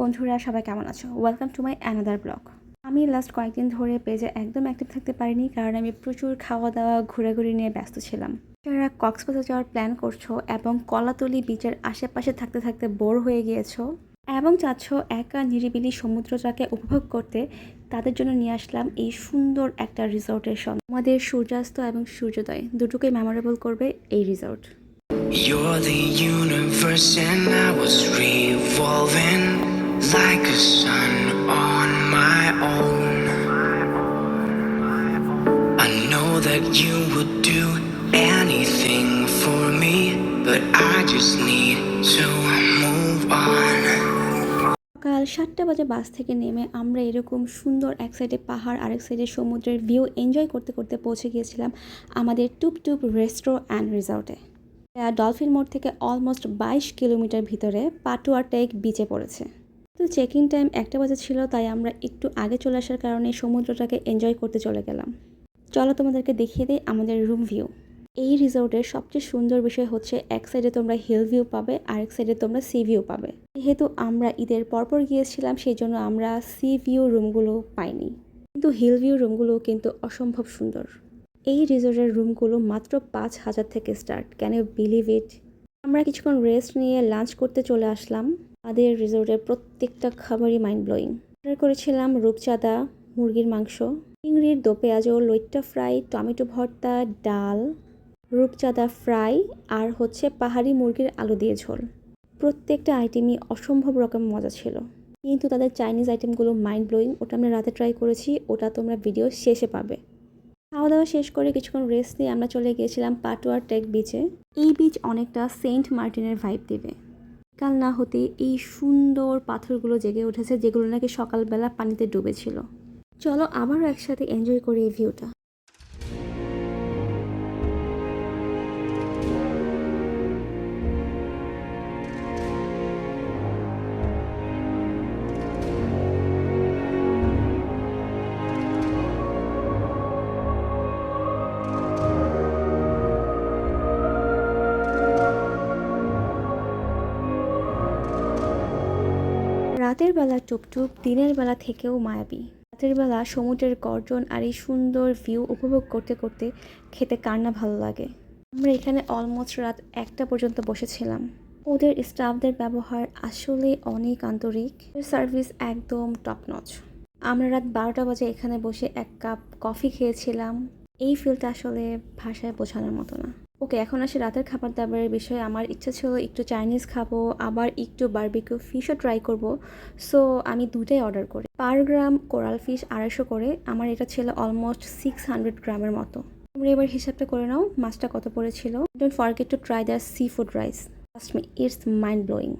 বন্ধুরা, সবাই কেমন আছো? Welcome to my another blog আমি লাস্ট কয়েকদিন ধরে পেজে একদম অ্যাক্টিভ থাকতে পারিনি, কারণ আমি প্রচুর খাওয়া দাওয়া ঘোরাঘুরি নিয়ে ব্যস্ত ছিলাম। যারা কক্সবাজার যাওয়ার প্ল্যান করছ এবং কলাতলি বিচের আশেপাশে থাকতে থাকতে বোর হয়ে গিয়েছো এবং চাচ্ছ একা নিরিবিলি সমুদ্র সমুদ্রটাকে উপভোগ করতে, তাদের জন্য নিয়ে আসলাম এই সুন্দর একটা রিসোর্টের সঙ্গে আমাদের সূর্যাস্ত এবং সূর্যোদয় দুটোকেই মেমোরেবল করবে এই resort You're the universe and I was revolving. That you would do anything for me, but I just need to move on. সকাল সাতটা বাজে বাস থেকে নেমে আমরা এরকম সুন্দর এক সাইডে পাহাড় আরেক সাইডে সমুদ্রের ভিউ এনজয় করতে করতে পৌঁছে গিয়েছিলাম আমাদের টুপ টুপ রেস্ট্রো অ্যান্ড রিসর্টে। ডলফিন মোড় থেকে অলমোস্ট বাইশ কিলোমিটার ভিতরে পাটুয়া টেক বিচে পড়েছে। তো চেক ইন টাইম একটা বাজে ছিল তাই আমরা একটু আগে চলে আসার কারণে সমুদ্রটাকে এনজয় করতে চলে গেলাম। চলো তোমাদেরকে দেখিয়ে দিই আমাদের রুম ভিউ এই রিসোর্টের সবচেয়ে সুন্দর বিষয় হচ্ছে এক সাইডে তোমরা হিল ভিউ পাবে আর এক সাইডে তোমরা সি ভিউ পাবে। যেহেতু আমরা ঈদের পরপর গিয়েছিলাম সেই জন্য আমরা সি ভিউ রুমগুলো পাইনি। কিন্তু হিল ভিউ রুমগুলো কিন্তু অসম্ভব সুন্দর। এই রিসোর্টের রুমগুলো মাত্র পাঁচ হাজার থেকে start can you believe it আমরা কিছুক্ষণ রেস্ট নিয়ে লাঞ্চ করতে চলে আসলাম। তাদের রিসোর্টের প্রত্যেকটা খাবারই মাইন্ড ব্লোয়িং অর্ডার করেছিলাম রূপচাঁদা মুরগির মাংস। চিংড়ির দো পেঁয়াজো লইট্টা ফ্রাই, টমেটো ভর্তা, ডাল, রূপচাঁদা ফ্রাই আর হচ্ছে পাহাড়ি মুরগির আলু দিয়ে ঝোল। প্রত্যেকটা আইটেমই অসম্ভব রকম মজা ছিল। কিন্তু তাদের চাইনিজ আইটেমগুলো মাইন্ড ব্লোয়িং ওটা আমরা রাতে ট্রাই করেছি, ওটা তোমরা ভিডিও শেষে পাবে। খাওয়া দাওয়া শেষ করে কিছুক্ষণ রেস্ট নিয়ে আমরা চলে গিয়েছিলাম পাটুয়ার টেক বিচে এই বিচ অনেকটা সেন্ট মার্টিনের ভাইব দেবে। কাল না হতে এই সুন্দর পাথরগুলো জেগে উঠেছে, যেগুলো নাকি সকালবেলা পানিতে ডুবেছিল। চলো আবারও একসাথে এনজয় করি এই ভিউটা রাতের বেলা টুকটুক দিনের বেলা থেকেও মায়াবী। রাতের বেলা সমুদ্রের গর্জন আর এই সুন্দর ভিউ উপভোগ করতে করতে খেতে কার না ভালো লাগে। আমরা এখানে অলমোস্ট রাত একটা পর্যন্ত বসেছিলাম। ওদের স্টাফদের ব্যবহার আসলে অনেক আন্তরিক। সার্ভিস একদম টপ নচ আমরা রাত বারোটা বাজে এখানে বসে এক কাপ কফি খেয়েছিলাম। এই ফিলটা আসলে ভাষায় বোঝানোর মতো না। ওকে, এখন আসে রাতের খাবার দাবারের বিষয়ে। আমার ইচ্ছা ছিল একটু চাইনিজ খাব, আবার একটু বার্বিকিউ ফিশও ট্রাই করব। সো, আমি দুটাই অর্ডার করি। পার গ্রাম কোরাল ফিশ আড়াইশো করে। আমার এটা ছিল অলমোস্ট সিক্স হান্ড্রেড গ্রামের মতো। তোমরা এবার হিসাবটা করে নাও, মাছটা কত পড়েছিল। Don't forget to try the seafood rice me it's mind blowing